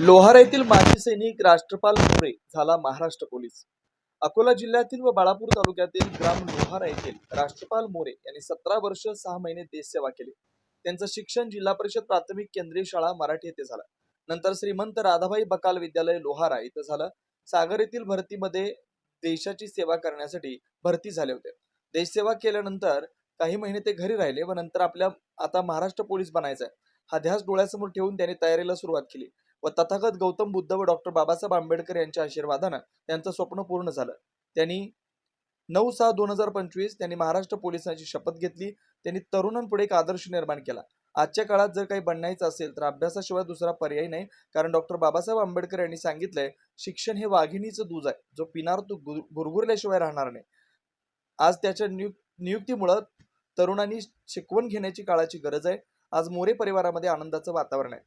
लोहारा येथील माजी सैनिक राष्ट्रपाल मोरे झाला महाराष्ट्र पोलीस. अकोला जिल्ह्यातील व बाळापूर तालुक्यातील ग्राम लोहारा येथील राष्ट्रपाल मोरे यांनी सतरा वर्ष सहा महिने देशसेवा केली. त्यांचं शिक्षण जिल्हा परिषद प्राथमिक केंद्रीय शाळा मराठी येथे झालं. नंतर श्रीमंत राधाबाई बकाल विद्यालय लोहारा इथं झालं. सागर येथील भरतीमध्ये देशाची सेवा करण्यासाठी भरती झाले होते. देशसेवा केल्यानंतर काही महिने ते घरी राहिले व नंतर आपल्या आता महाराष्ट्र पोलीस बनायचं आहे हा ध्यास डोळ्यासमोर ठेवून त्यांनी तयारीला सुरुवात केली. व तथागत गौतम बुद्ध व डॉक्टर बाबासाहेब आंबेडकर यांच्या आशीर्वादानं त्यांचं स्वप्न पूर्ण झालं. त्यांनी नऊ सहा दोन हजार पंचवीस त्यांनी महाराष्ट्र पोलिसांची शपथ घेतली. त्यांनी तरुणांपुढे एक आदर्श निर्माण केला. आजच्या काळात जर काही बनण्याचं असेल तर अभ्यासाशिवाय दुसरा पर्याय नाही. कारण डॉक्टर बाबासाहेब आंबेडकर यांनी सांगितलंय शिक्षण हे वाघिणीचं दूज आहे. जो पिणार तो गुरगुरल्याशिवाय राहणार नाही. आज त्याच्या नियुक नियुक्तीमुळं तरुणांनी शिकवण घेण्याची काळाची गरज आहे. आज मोरे परिवारामध्ये आनंदाचं वातावरण आहे.